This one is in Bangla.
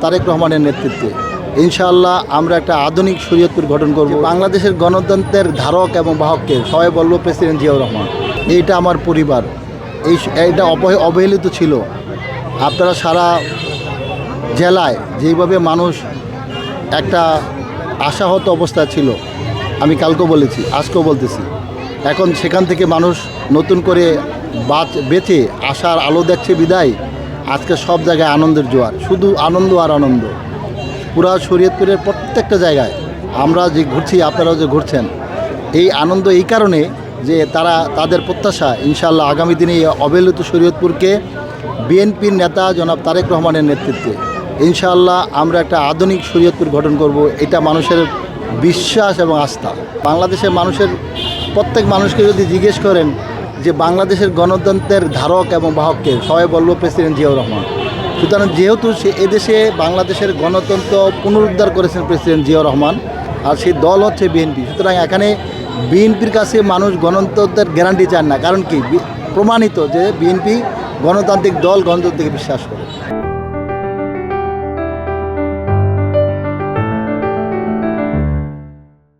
তারেক রহমানের নেতৃত্বে। ইনশাআল্লাহ আমরা একটা আধুনিক শরীয়তপুর গঠন করব। বাংলাদেশের গণতন্ত্রের ধারক এবং বাহককে সবাই বলব প্রেসিডেন্ট জিয়াউর রহমান। এইটা আমার পরিবার। এই অবহে- অবহেলিত ছিল। আপনারা সারা জেলায় যেইভাবে মানুষ একটা আশাহত অবস্থা ছিল, আমি কালকেও বলেছি, আজকেও বলতেছি। এখন সেখান থেকে মানুষ নতুন করে বাঁচ বেঁচে আশার আলো দেখছে বিদায়। আজকে সব জায়গায় আনন্দের জোয়ার, শুধু আনন্দ আর আনন্দ। পুরা শরীয়তপুরের প্রত্যেকটা জায়গায় আমরা যে ঘুরছি, আপনারাও যে ঘুরছেন, এই আনন্দ এই কারণে যে তারা তাদের প্রত্যাশা ইনশাল্লাহ আগামী দিনে এই অবহেলিত শরীয়তপুরকে বিএনপির নেতা জনাব তারেক রহমানের নেতৃত্বে। ইনশাআল্লাহ আমরা একটা আধুনিক শরীয়তপুর গঠন করব, এটা মানুষের বিশ্বাস এবং আস্থা। বাংলাদেশের মানুষের, প্রত্যেক মানুষকে যদি জিজ্ঞেস করেন যে বাংলাদেশের গণতন্ত্রের ধারক এবং বাহককে সবাই বলব প্রেসিডেন্ট জিয়াউর রহমান। সুতরাং যেহেতু সে এদেশে বাংলাদেশের গণতন্ত্র পুনরুদ্ধার করেছেন প্রেসিডেন্ট জিয়াউর রহমান, আর সেই দল হচ্ছে বিএনপি, সুতরাং এখানে বিএনপির কাছে মানুষ গণতন্ত্রের গ্যারান্টি চান না। কারণ কি? প্রমাণিত যে বিএনপি গণতান্ত্রিক দল গণতন্ত্রকে বিশ্বাস করে।